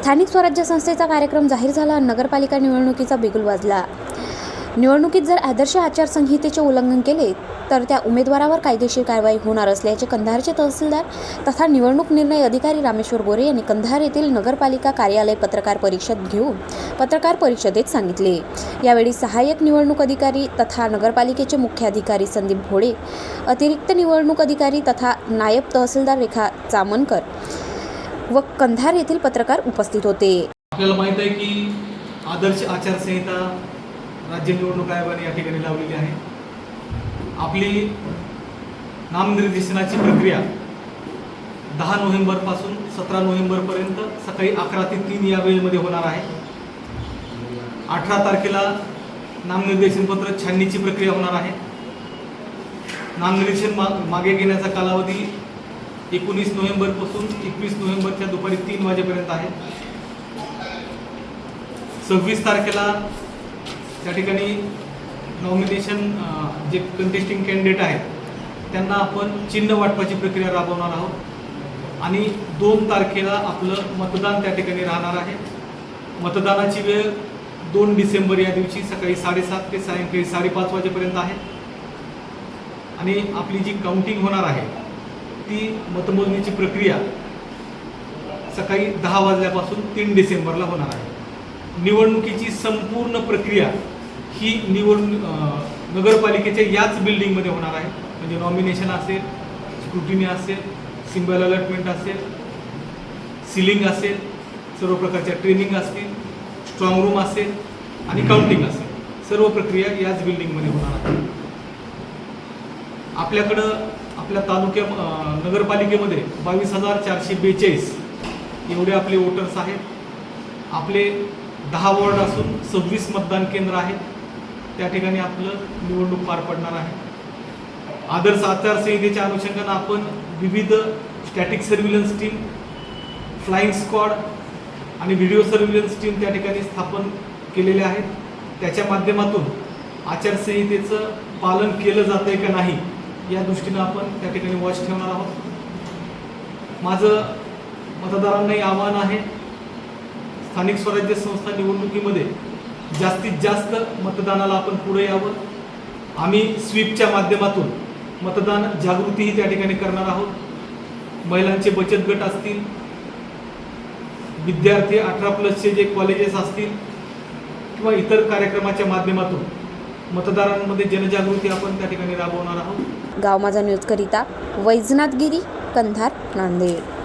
स्थानिक स्वराज्य संस्थेचा कार्यक्रम जाहीर झाला. नगरपालिका निवडणुकीचा बिगुल वाजला. निवडणुकीत जर आदर्श आचारसंहितेचे उल्लंघन केले तर त्या उमेदवारावर कायदेशीर कारवाई होणार असल्याचे कंधारचे तहसीलदार तथा निवडणूक निर्णय अधिकारी रामेश्वर गोरे यांनी कंधार येथील नगरपालिका कार्यालय पत्रकार परिषद घेऊन पत्रकार परिषदेत सांगितले. यावेळी सहाय्यक निवडणूक अधिकारी तथा नगरपालिकेचे मुख्य अधिकारी संदीप भोडे अतिरिक्त निवडणूक अधिकारी तथा नायब तहसीलदार रेखा चामनकर व कंधार येथील पत्रकार उपस्थित होते. आपल्याला माहीत आहे की आदर्श आचारसंहिता राज्य निवडणूक आयोगाने या ठिकाणी लावलेली आहे. आपली नामनिर्देशनाची प्रक्रिया दहा नोव्हेंबरपासून सतरा नोव्हेंबरपर्यंत सकाळी अकरा ते तीन या वेळेमध्ये होणार आहे. अठरा तारखेला नामनिर्देशनपत्र छाननीची प्रक्रिया होणार आहे. नामनिर्देशन मा मागे घेण्याचा कालावधी एकोणीस नोव्हेंबरपासून एकवीस नोव्हेंबरच्या दुपारी तीन वाजेपर्यंत आहे. सव्वीस तारखेला त्या ठिकाणी नॉमिनेशन जे कंटेस्टिंग कॅन्डिडेट आहेत त्यांना आपण चिन्ह वाटपाची प्रक्रिया राबवणार आहोत. आणि दोन तारखेला आपलं मतदान त्या ठिकाणी राहणार आहे. मतदानाची वेळ दोन डिसेंबर या दिवशी सकाळी साडेसात ते सायंकाळी साडेपाच वाजेपर्यंत आहे. आणि आपली जी काउंटिंग होणार आहे ती मतमोजणीची प्रक्रिया सकाळी दहा वाजल्यापासून तीन डिसेंबरला होणार आहे. निवडणुकीची संपूर्ण प्रक्रिया ही निवडणूक नगरपालिकेच्या याच बिल्डिंगमध्ये होणार आहे. म्हणजे नॉमिनेशन असेल स्क्रुटिनी असेल सिंबल अलॉटमेंट असेल सिलिंग असेल सर्व प्रकारच्या ट्रेनिंग असतील स्ट्रॉंग रूम असेल आणि काउंटिंग असेल. सर्व प्रक्रिया याच बिल्डिंगमध्ये होणार आहे. आपल्याकडं आपल्या तालुक्या नगरपालिकेमध्ये बावीस हजार चारशे बेचाळीस एवढे आपले वोटर्स आहेत. आपले दहा वॉर्ड असून सव्वीस मतदान केंद्र आहेत. त्या ठिकाणी आपलं निवडणूक पार पडणार आहे. आदर्श आचारसंहितेच्या अनुषंगानं आपण विविध static surveillance team flying squad आणि व्हिडिओ सर्व्हिलन्स टीम त्या ठिकाणी स्थापन केलेले आहेत. त्याच्या माध्यमातून आचारसंहितेचं पालन केलं जातं आहे का नाही या दृष्टीनं आपण त्या ठिकाणी वॉच ठेवणार आहोत. माझं मतदारांनाही आव्हान आहे स्थानिक स्वराज्य संस्था निवडणुकीमध्ये जास्तीत जास्त मतदानाला आपण पुढे यावं. आम्ही स्वीपच्या माध्यमातून मतदान जागृतीही त्या ठिकाणी करणार आहोत. महिलांचे बचत गट असतील विद्यार्थी अठरा प्लसचे जे कॉलेजेस असतील किंवा इतर कार्यक्रमाच्या माध्यमातून मतदारांमध्ये जनजागृती आपण त्या ठिकाणी राबवणार आहोत. गाव माझा न्यूजकरिता वैजनाथ गिरी कंधार नांदेड.